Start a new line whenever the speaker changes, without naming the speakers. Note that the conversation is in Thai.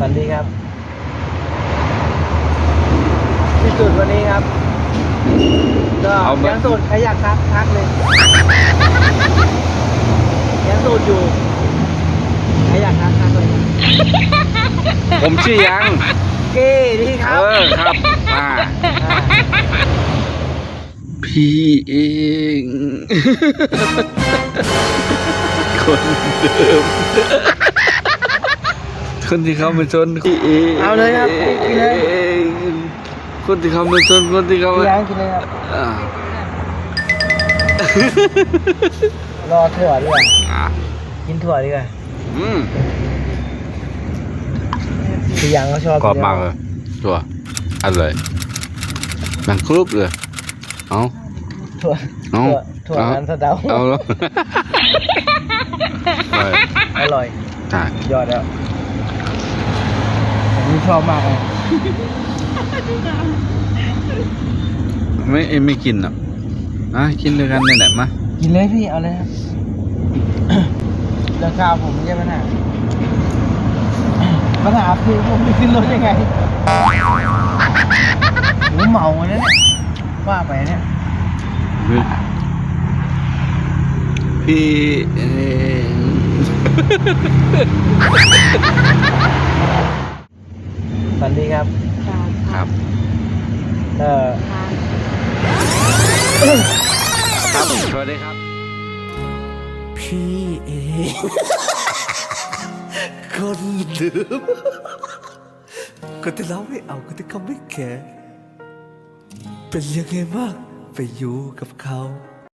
สวัสดีครับ ที่สุดวันนี้ครับ ก็
เอามา ยั
ยังโสูตรใครอยากทักทักเลยยังโสูตรอยู่ใครอยากทักทักเลย
ผมชื่อยัง
เก้ดีค
เอ
รับ
อครับมาาพี่เอง คนเดิม คนที่เขามาชนพี่เอง
เอาเลยครับกินเลย
คนที่เขามาชนคนที่เขา
พี่
มา
ยังกินเลยครับ
อ่าร
อถั่วดีกว่า
อะ
กินถั่วดีกว่า
อืม
พี่ยังก็ชอบ
กรอบมากเลยตัวอร่อยมันครุบเลยเอา
ถั่ว
เอา
ถั่วถั่ว
เอา
นั้นสะเดา
เอาแล้วอร่อย
อร่อย
ใช่
ยอดแล้วผม ชอบมากเลย
ไม่เอ็มไม่กินหรอกอะกินด้วยกันนี่แหละมา
กินเลยพี่เอาเลยครับเรื่องข้าวผมไม่ใช่ปัญหาปัญหาคือผมจะขึ้นรถยังไงผมเมาเนี่ยว่าไปเนี่ย
พี่เอง
ส วัสดีครับ
ครับ
เออ
ครับสวัสดีครับ
พี่เองคนเดิมคนที่เราไม่เอาคนที่เขาไม่แคร์เป็นยังไงบ้างไปอยู่กับเขา